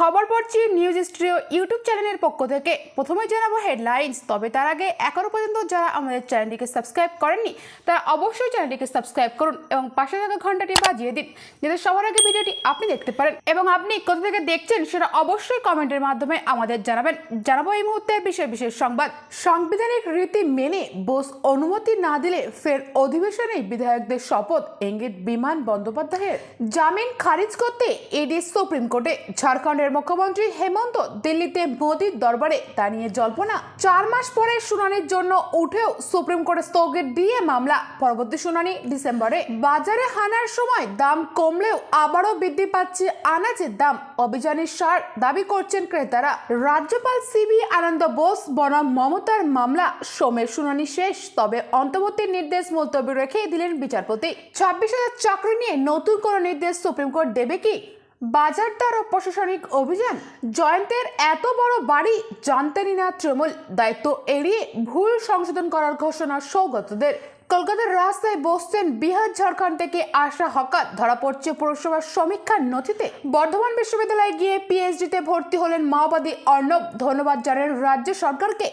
খবর পড়ছি news studio YouTube চ্যানেলের পক্ষ থেকে। প্রথমে জানাব হেডলাইন্স, তবে তার আগে এখনও পর্যন্ত যারা আমাদের চ্যানেলটিকে সাবস্ক্রাইব করেননি, তারা অবশ্যই চ্যানেলটিকে সাবস্ক্রাইব করুন এবং পাশে থাকা ঘন্টাটি বাজিয়ে দিন, যাতে সবার আগে ভিডিওটি আপনি দেখতে পারেন। এবং আপনি কোথা থেকে দেখছেন সেটা অবশ্যই কমেন্টের মাধ্যমে আমাদের জানাবেন। জানাব এই মুহূর্তের বিশেষ বিশেষ সংবাদ। সাংবিধানিক রীতি মেনে বোস অনুমতি না দিলে ফের অধিবেশনে বিধায়কদের শপথ ইঙ্গিত বিমান বন্দ্যোপাধ্যায়ের। জামিন খারিজ করতে ইডি সুপ্রিম কোর্টে, ঝাড়খণ্ডের মুখ্যমন্ত্রী হেমন্ত দিল্লিতে মোদীর দরবারে তা নিয়ে জল্পনা। চার মাস পরে শুনানির জন্য উঠেও সুপ্রিম কোর্টে স্থগিত দিয়ে মামলা। পরবর্তী শুনানি ডিসেম্বরে। বাজারে হানার সময় দাম কমলেও আবারও বৃদ্ধি পাচ্ছে আনাজের দাম। অভিযানের সার দাবি করছেন ক্রেতারা। রাজ্যপাল সিবি আনন্দ বোস, বনাম মমতার মামলা। সোমের শুনানি শেষ, তবে অন্তর্বর্তী নির্দেশ মুলতবি রেখে দিলেন বিচারপতি। ছাব্বিশ হাজার চাকরি নিয়ে নতুন কোনো নির্দেশ সুপ্রিম কোর্ট দেবে কি? বাজার দর ও প্রশাসনিক অভিযান। জয়ন্তের এত বড় বাড়ি জানতেনই না তৃণমূল। দায়িত্ব এড়িয়ে ভুল সংশোধন করার ঘোষণা সৌগতদের। কলকাতার রাস্তায় বসছেন বিহার ঝাড়খণ্ড থেকে আসা হকার। ধরা পড়ছে পুরসভার সমীক্ষার নথিতে। বর্ধমান বিশ্ববিদ্যালয়ে গিয়ে পিএইচডিতে ভর্তি হলেন মাওবাদী অর্ণব। ধন্যবাদ জানান রাজ্য সরকারকে।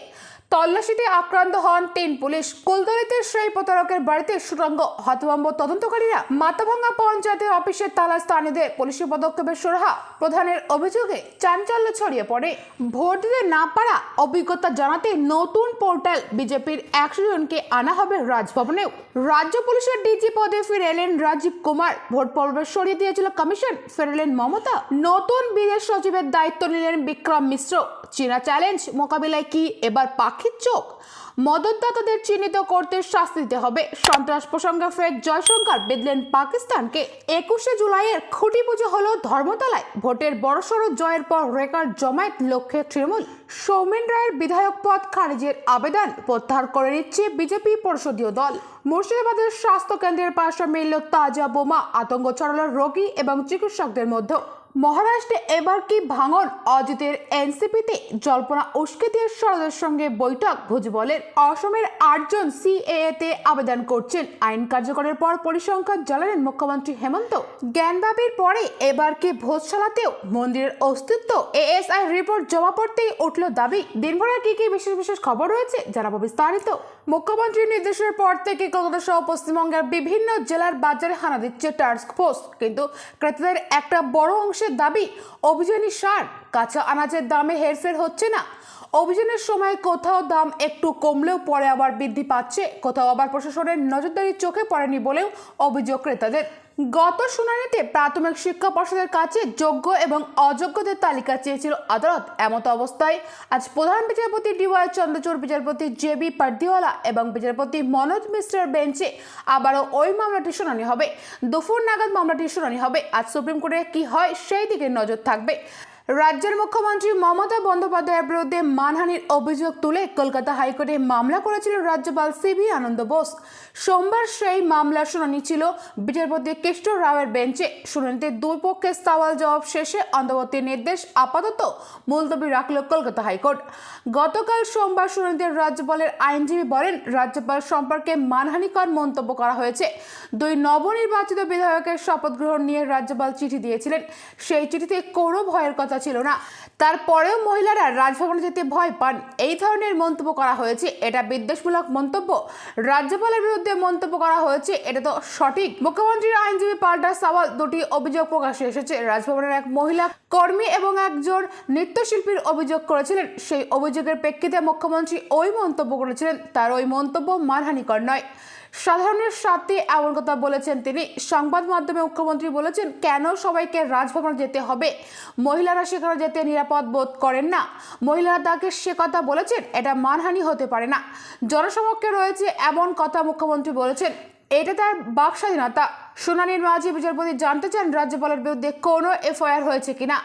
তল্লাশিতে আক্রান্ত হন তিন পুলিশ। কুলদলিতে সেই প্রতারকের বাড়িতে সুরঙ্গ হতভম্ব তদন্তকারীরা মাথাভাঙ্গা পঞ্চায়েতের অফিসের তালা স্থানীয়দের। পুলিশের পদক্ষেপের সুরাহা প্রধানের অভিযোগে চাঞ্চল্য ছড়িয়ে পড়ে। ভোট দিতে না পারা অভিজ্ঞতা জানাতে নতুন পোর্টাল বিজেপির একশো জনকে আনা হবে রাজভবনেও। রাজ্য পুলিশের ডিজি পদে ফিরে এলেন রাজীব কুমার। ভোট পর্বে সরিয়ে দিয়েছিল কমিশন। ফেরালেন মমতা। নতুন বিদেশ সচিবের দায়িত্ব নিলেন বিক্রম মিশ্র। চীনা চ্যালেঞ্জ মোকাবিলায় কি এবার পাখির চোখ? মদতদাতাদের চিহ্নিত করতে শাস্তি দিতে হবে। সন্ত্রাস প্রসঙ্গে ফের জয়শঙ্কর বেদলেন পাকিস্তানকে। একুশে জুলাইয়ের খুঁটি পুজো হলো ধর্মতলায়। ভোটের বড়সড় জয়ের পর রেকর্ড জমায়েত লক্ষ্যে তৃণমূল। সৌমেন রায়ের বিধায়ক পদ খারিজের আবেদন প্রত্যাহার করে নিচ্ছে বিজেপি পরিষদীয় দল। মুর্শিদাবাদের স্বাস্থ্য কেন্দ্রের পাশে মিলল তাজা বোমা। আতঙ্ক ছড়ালো রোগী এবং চিকিৎসকদের মধ্যে মহারাষ্ট্রে এবার কি ভাঙন? অজিতের এনসিপিতে জল্পনা উস্কে দিয়ে শরদের সঙ্গে বৈঠক, ভুজবলের অসমের আটজন সিএএতে আবেদন করছেন। আইন কার্যকরের পর পরিসংখ্যান জানালেন মুখ্যমন্ত্রী হেমন্ত। জ্ঞানবাপীর পরে এবার কি ভোজশালাতেও মন্দিরের অস্তিত্ব? এএসআই রিপোর্ট জমা পড়তেই উঠল দাবি। দিনভরের কি কি বিশেষ বিশেষ খবর রয়েছে জানাব বিস্তারিত। মুখ্যমন্ত্রীর নির্দেশের পর থেকে কলকাতা সহ পশ্চিমবঙ্গের বিভিন্ন জেলার বাজারে হানা দিচ্ছে টাস্ক ফোর্স। কিন্তু ক্রেতাদের একটা বড় অংশের দাবি অভিযানী সার কাঁচা আনাজের দামে হেরফের হচ্ছে না। অভিযানের সময় কোথাও দাম একটু কমলেও পরে আবার বৃদ্ধি পাচ্ছে। কোথাও আবার প্রশাসনের নজরদারি চোখে পড়েনি বলেও অভিযোগ ক্রেতাদের। গত শুনানিতে প্রাথমিক শিক্ষা পর্ষদের কাছে যোগ্য এবং অযোগ্যদের তালিকা চেয়েছিল আদালত। এমত অবস্থায় আজ প্রধান বিচারপতি ডিওয়াই চন্দ্রচূড়, বিচারপতি জে বি পার্দিওয়ালা এবং বিচারপতি মনোজ মিশ্রের বেঞ্চে আবারও ওই মামলাটি শুনানি হবে। দুপুর নাগাদ মামলাটি শুনানি হবে। আজ সুপ্রিম কোর্টে কি হয় সেই দিকে নজর থাকবে। রাজ্যের মুখ্যমন্ত্রী মমতা বন্দ্যোপাধ্যায়ের বিরুদ্ধে মানহানির অভিযোগ তুলে কলকাতা হাইকোর্টে মামলা করেছিলেন রাজ্যপাল সিবি আনন্দ বোস। সোমবার সেই মামলার শুনানি ছিল। বিচারপতি কৃষ্ণ রাওয়ের বেঞ্চে। শুনানিতে দুই পক্ষের সওয়াল জবাব শেষে অন্তর্বর্তী নির্দেশ আপাতত মুলতবি রাখল কলকাতা হাইকোর্ট। গতকাল সোমবার শুনানিতে রাজ্যপালের আইনজীবী বলেন, রাজ্যপাল সম্পর্কে মানহানিকর মন্তব্য করা হয়েছে। দুই নবনির্বাচিত বিধায়কের শপথ গ্রহণ নিয়ে রাজ্যপাল চিঠি দিয়েছিলেন। সেই চিঠিতে কোনো ভয়ের কথা ছিল না। তারপরেও মহিলারা রাজভবনে যেতে ভয় পান। এই ধরনের মন্তব্য করা হয়েছে। এটা বিদ্বেষমূলক মন্তব্য। রাজ্যপালের বিরুদ্ধে মন্তব্য করা হয়েছে। এটা তো সঠিক। মুখ্যমন্ত্রীর আইনজীবী পাল্টা সওয়াল দুটি অভিযোগ প্রকাশে এসেছে। রাজভবনের এক মহিলা, কর্মী এবং একজন নৃত্যশিল্পীর অভিযোগ করেছিলেন। সেই অভিযোগের প্রেক্ষিতে মুখ্যমন্ত্রী ওই মন্তব্য করেছিলেন। তার ওই মন্তব্য মানহানিকর নয়। সাধারণের সাথে এমন কথা বলেছেন তিনি। সংবাদ মাধ্যমে মুখ্যমন্ত্রী বলেছেন, কেন সবাইকে রাজভবনে যেতে হবে? মহিলারা সেখানে যেতে নিরাপদ বোধ করেন না। মহিলারা তাকে সে কথা বলেছেন, এটা মানহানি হতে পারে না। জনসমক্ষে রয়েছে এমন কথা মুখ্যমন্ত্রী বলেছেন, এটা তার বাক স্বাধীনতা শুনানির মাঝে বিচারপতি জানতে চান রাজ্যপালের বিরুদ্ধে কোনো এফআইআর হয়েছে কিনা।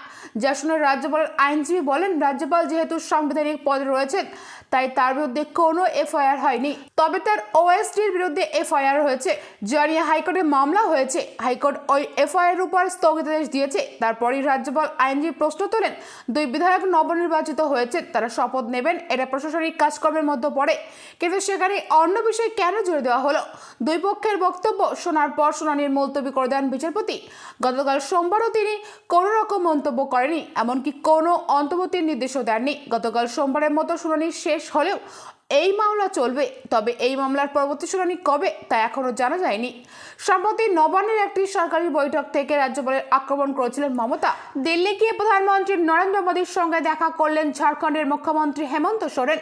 যা শুনে রাজ্যপালের আইনজীবী বলেন, রাজ্যপাল যেহেতু সাংবিধানিক পদে রয়েছেন, তাই তার বিরুদ্ধে কোনো এফআইআর হয়নি। তবে তার ওএসডির বিরুদ্ধে এফআইআর হয়েছে। যা নিয়ে হাইকোর্টে মামলা হয়েছে। হাইকোর্ট ওই এফআইআর উপর স্থগিতাদেশ দিয়েছে। তারপরই রাজ্যপাল আইনজীবী প্রশ্ন তোলেন, দুই বিধায়ক নবনির্বাচিত হয়েছে তারা শপথ নেবেন, এটা প্রশাসনিক কাজকর্মের মধ্যে পড়ে। কিন্তু সেখানে অন্য বিষয় কেন জুড়ে দেওয়া হলো? দুই পক্ষের বক্তব্য শোনার পর শুনানি শুনানির মুলতবি করে দেন বিচারপতি। গতকাল সোমবারও তিনি কোনো রকম মন্তব্য করেনি এমনকি কোনো অন্তর্বর্তীর নির্দেশও দেননি। গতকাল সোমবারের মতো শুনানি শেষ হলেও এই মামলা চলবে, তবে এই মামলার পরবর্তী শুনানি কবে তা এখনও জানা যায়নি। সম্প্রতি নবান্নের একটি সরকারি বৈঠক থেকে রাজ্যপালের আক্রমণ করেছিলেন মমতা। দিল্লি গিয়ে প্রধানমন্ত্রী নরেন্দ্র মোদীর সঙ্গে দেখা করলেন ঝাড়খণ্ডের মুখ্যমন্ত্রী হেমন্ত সোরেন।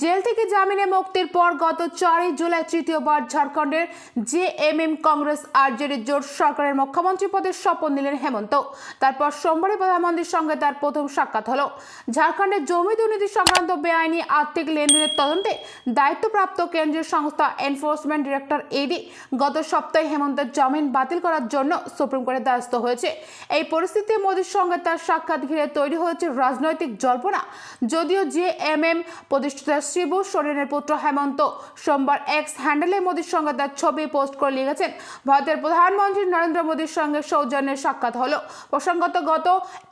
জেল থেকে জামিনে মুক্তির পর গত চারই জুলাই তৃতীয়বার ঝাড়খণ্ডের J M M Congress RJD জোট সরকারের মুখ্যমন্ত্রী পদের শপথ নিলেন হেমন্ত। তারপর সোমবারে প্রধানমন্ত্রীর সঙ্গে তার প্রথম সাক্ষাৎ হলো। ঝাড়খণ্ডের জমি দুর্নীতি সংক্রান্ত বেআইনি আর্থিক লেনদেনের তদন্তে দায়িত্বপ্রাপ্ত কেন্দ্রীয় সংস্থা এনফোর্সমেন্ট ডিরেক্টর এডি গত সপ্তাহে হেমন্তের জামিন বাতিল করার জন্য সুপ্রিম কোর্টে দ্বারস্থ হয়েছে। এই পরিস্থিতিতে মোদীর সঙ্গে তার সাক্ষাৎ ঘিরে তৈরি হয়েছে রাজনৈতিক জল্পনা। যদিও জে এম এম প্রতিষ্ঠাতা শিবু সোরেনের পুত্র হেমন্ত সোমবার এক্স হ্যান্ডেলে মোদীর সঙ্গে তার ছবি পোস্ট করে লিখেছেন। ভারতের প্রধানমন্ত্রী নরেন্দ্র মোদীর সঙ্গে সৌজন্যের সাক্ষাৎ হলো। প্রসঙ্গত গত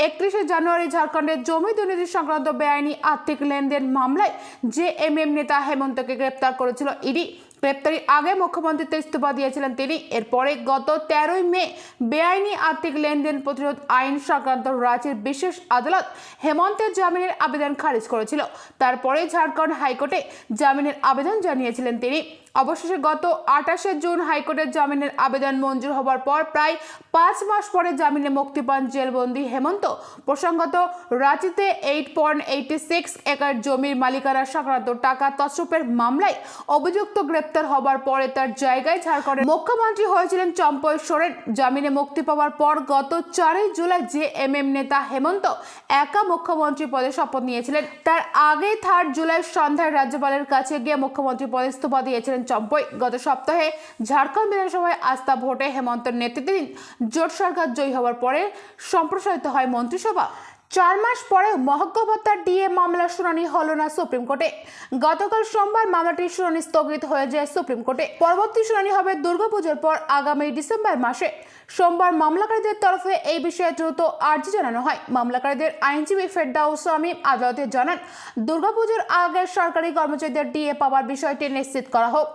একত্রিশে জানুয়ারি ঝাড়খণ্ডের জমি দুর্নীতি সংক্রান্ত বেআইনি আর্থিক লেনদেন মামলায় জে এম এম নেতা হেমন্তকে গ্রেপ্তার করেছিল ইডি। গ্রেপ্তারির আগে মুখ্যমন্ত্রীতে ইস্তফা দিয়েছিলেন তিনি। এরপরে গত তেরোই মে বেআইনি আর্থিক লেনদেন প্রতিরোধ আইন সংক্রান্ত রাজ্যের বিশেষ আদালত হেমন্তের জামিনের আবেদন খারিজ করেছিল। তারপরে ঝাড়খণ্ড হাইকোর্টে জামিনের আবেদন জানিয়েছিলেন তিনি। অবশেষে গত আঠাশে জুন হাইকোর্টের জামিনের আবেদন মঞ্জুর হওয়ার পর প্রায় পাঁচ মাস পরে জামিনে মুক্তি পান জেলবন্দি হেমন্ত। প্রসঙ্গত, রাঁচিতে eight point eighty six acre জমির মালিকানা সংক্রান্ত টাকা তছরূপের মামলায় অভিযুক্ত গ্রেপ্তার হবার পরে তার জায়গায় ঝাড়খণ্ডের মুখ্যমন্ত্রী হয়েছিলেন চম্পই সোরেন। জামিনে মুক্তি পাওয়ার পর গত চারই জুলাই জে এম এম নেতা হেমন্ত একা মুখ্যমন্ত্রী পদে শপথ নিয়েছিলেন। তার আগে থার্ড জুলাই সন্ধ্যায় রাজ্যপালের কাছে গিয়ে মুখ্যমন্ত্রী পদে ইস্তফা দিয়েছিলেন। চম্পই গত সপ্তাহে ঝাড়খণ্ড বিধানসভায় আস্থা ভোটে হেমন্তের নেতৃত্বাধীন জোট সরকার জয়ী হওয়ার পরে সম্প্রসারিত হয় মন্ত্রিসভা। চার মাস পরেও মহজ্ঞভত্তার ডিএ মামলার শুনানি হল না সুপ্রিম কোর্টে। গতকাল সোমবার মামলাটির শুনানি স্থগিত হয়ে যায় সুপ্রিম কোর্টে। পরবর্তী শুনানি হবে দুর্গাপুজোর পর আগামী ডিসেম্বর মাসে। সোমবার মামলাকারীদের তরফে এই বিষয়ে দ্রুত আর্জি জানানো হয়। মামলাকারীদের আইনজীবী ফেরদাউস শামীম আদালতে জানান, দুর্গাপুজোর আগে সরকারি কর্মচারীদের ডিএ পাওয়ার বিষয়টি নিশ্চিত করা হোক।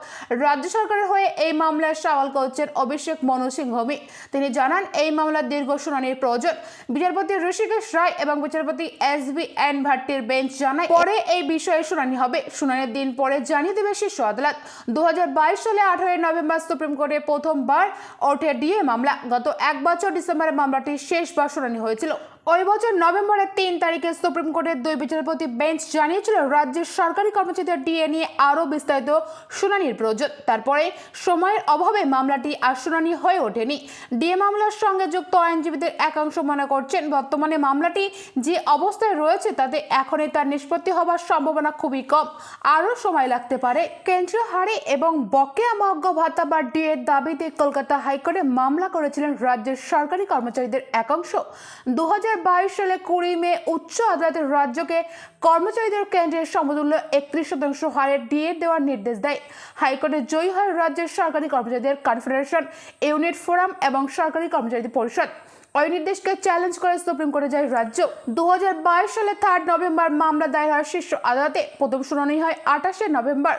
রাজ্য সরকারের হয়ে এই মামলার সওয়াল করছেন অভিষেক মনু সিংহমি। তিনি জানান, এই মামলার দীর্ঘ শুনানির প্রয়োজন। বিচারপতি ঋষিকেশ রায় এবং বিচারপতি এস বি এন ভাট্টির বেঞ্চ জানায়, পরে এই বিষয়ে শুনানি হবে। শুনানির দিন পরে জানিয়ে দেবে শীর্ষ আদালত। দু হাজার বাইশ সালে আঠারোই নভেম্বর সুপ্রিম কোর্টে প্রথমবার ওঠে ডিএ মামলা। গত এক বছর ডিসেম্বরে মামলাটি শেষবার শুনানি হয়েছিল। ওই বছর নভেম্বরের তিন তারিখে সুপ্রিম কোর্টের দুই বিচারপতি বেঞ্চ জানিয়েছিল, রাজ্যের সরকারি কর্মচারীদের ডিএ নিয়ে আরও বিস্তারিত শুনানির প্রয়োজন। তারপরে সময়ের অভাবে মামলাটি আর শুনানি হয়ে ওঠেনি। ডিএ মামলার সঙ্গে যুক্ত আইনজীবীদের একাংশ মনে করছেন, বর্তমানে মামলাটি যে অবস্থায় রয়েছে তাতে এখনই তার নিষ্পত্তি হওয়ার সম্ভাবনা খুবই কম। আরও সময় লাগতে পারে। কেন্দ্রীয় হারে এবং বকেয়া মহাজ্ঞ ভাতা বা ডিএর দাবিতে কলকাতা হাইকোর্টে মামলা করেছিলেন রাজ্যের সরকারি কর্মচারীদের একাংশ। দু হাজার সালে কুড়ি মে উচ্চ আদালতের রাজ্যকে কর্মচারীদের কেন্দ্রের সমতুল্য একত্রিশ শতাংশ হারে ডিএ দেওয়ার নির্দেশ দেয়। হাইকোর্টে জয়ী হয় রাজ্যের সরকারি কর্মচারীদের কনফেডারেশন, ইউনিট ফোরাম এবং সরকারি কর্মচারী পরিষদ। ওই নির্দেশকে চ্যালেঞ্জ করে সুপ্রিম কোর্টে যায় রাজ্য। দু হাজার বাইশ সালে থার্ড নভেম্বর মামলা দায়ের হয় শীর্ষ আদালতে। প্রথম শুনানি হয় আঠাশে নভেম্বর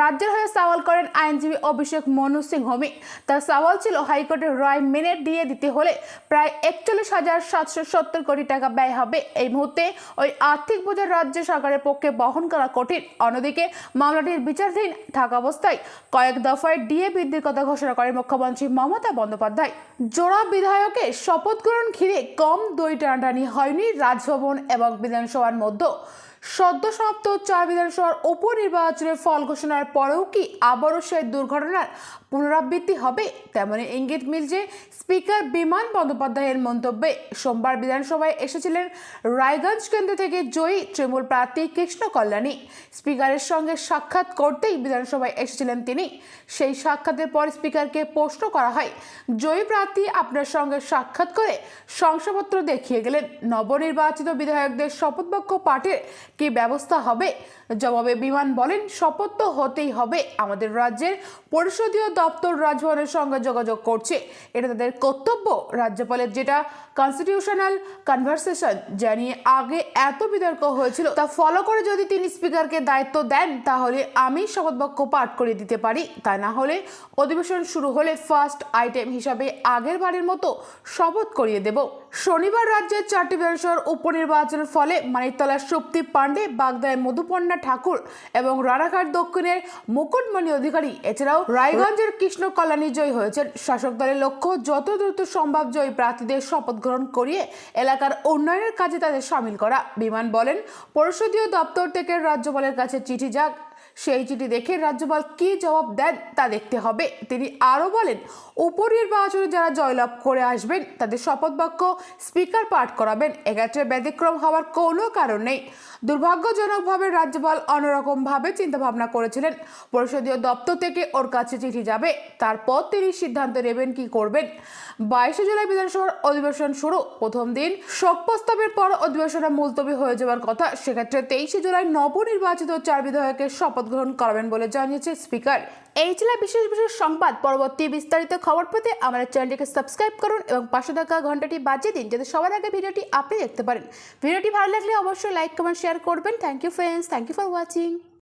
রাজ্যের হয়ে সওয়াল করেন আইনজীবী অভিষেক মনু সিংহমি। তার সওয়াল ছিল হাইকোর্টের রায় মেনে দিয়ে দিতে হলে প্রায় একচল্লিশ হাজার সাতশো সত্তর কোটি টাকা ব্যয় হবে। এই মুহূর্তে ওই আর্থিক বোঝা রাজ্য সরকারের পক্ষে বহন করা কঠিন। অন্যদিকে মামলাটির বিচারাধীন থাকা অবস্থায় কয়েক দফায় ডিএ বৃদ্ধির কথা ঘোষণা করেন মুখ্যমন্ত্রী মমতা বন্দ্যোপাধ্যায়। জোড়া বিধায়কের শপথ গ্রহণ ঘিরে কম দই টানাটানি হয়নি রাজভবন এবং বিধানসভার মধ্যে সদ্য সমাপ্ত চার বিধানসভার উপনির্বাচনের ফল ঘোষণার পরেও কি আবারও সেই দুর্ঘটনার পুনরাবৃত্তি হবে? তেমনই ইঙ্গিত মিলছে স্পিকার বিমান বন্দ্যোপাধ্যায়ের মন্তব্যে। সোমবার বিধানসভায় এসেছিলেন রায়গঞ্জ কেন্দ্র থেকে জয়ী তৃণমূল প্রার্থী কৃষ্ণ কল্যাণী। স্পিকারের সঙ্গে সাক্ষাৎ করতেই বিধানসভায় এসেছিলেন তিনি। সেই সাক্ষাতের পর স্পিকারকে প্রশ্ন করা হয়, জয়ী প্রার্থী আপনার সঙ্গে সাক্ষাৎ করে শংসাপত্র দেখিয়ে গেলেন। নবনির্বাচিত বিধায়কদের শপথবাক্য পাঠের কি ব্যবস্থা হবে? জবাবে বিমান বলেন, শপথ তো হতেই হবে। আমাদের রাজ্যের পরিষদীয় দপ্তর রাজভবনের সঙ্গে যোগাযোগ করছে। এটা তাদের কর্তব্য। রাজ্যপালের যেটা কনস্টিটিউশনাল কনভারসেশন জানিয়ে আগে এত বিতর্ক হয়েছিল, তা ফলো করে যদি তিনি স্পিকারকে দায়িত্ব দেন, তাহলে আমি শপথ বাক্য পাঠ করে দিতে পারি। তা না হলে অধিবেশন শুরু হলে ফার্স্ট আইটেম হিসাবে আগের বারের মতো শপথ করিয়ে দেব। শনিবার রাজ্যের চারটি বিধানসভার উপনির্বাচনের ফলে মানিকতলার শক্তি পাণ্ডে, বাগদায় মধুপর্ণা ঠাকুর এবং রানাঘাট দক্ষিণের মুকুটমণি অধিকারী, এছাড়াও রায়গঞ্জের কৃষ্ণ কল্যাণী জয়ী হয়েছেন। শাসক দলের লক্ষ্য, যত দ্রুত সম্ভব জয়ী প্রার্থীদের শপথ গ্রহণ করিয়ে এলাকার উন্নয়নের কাজে তাদের সামিল করা। বিমান বলেন, পরিষদীয় দপ্তর থেকে রাজ্যপালের কাছে চিঠি যাক সেই চিঠি দেখে রাজ্যপাল কি জবাব দেন তা দেখতে হবে। তিনি আরও বলেন, উপনির্বাচনে যারা জয়লাভ করে আসবেন, তাদের শপথ বাক্য স্পিকার পাঠ করাবেন। এক্ষেত্রে ব্যতিক্রম হওয়ার কোনো কারণ নেই। দুর্ভাগ্যজনকভাবে রাজ্যপাল অন্যরকমভাবে চিন্তাভাবনা করেছিলেন। পরিষদীয় দপ্তর থেকে ওর কাছে চিঠি যাবে। তারপর তিনি সিদ্ধান্ত নেবেন কি করবেন। বাইশে জুলাই বিধানসভার অধিবেশন শুরু। প্রথম দিন শোক প্রস্তাবের পর অধিবেশনে মুলতবি হয়ে যাওয়ার কথা। সেক্ষেত্রে তেইশে জুলাই নবনির্বাচিত চার বিধায়কের শপথ গ্রহণ করাবেন বলে জানিয়েছে স্পিকার। এই ছিল বিশেষ বিশেষ সংবাদ। পরবর্তী বিস্তারিত খবর পেতে আমাদের চ্যানেলটিকে সাবস্ক্রাইব করুন এবং পাশে থাকা ঘন্টাটি বাজিয়ে দিন যাতে সবার আগে ভিডিওটি আপনি দেখতে পারেন। ভিডিওটি ভালো লাগলে অবশ্যই লাইক, কমেন্ট, শেয়ার করবেন। Thank you friends thank you for watching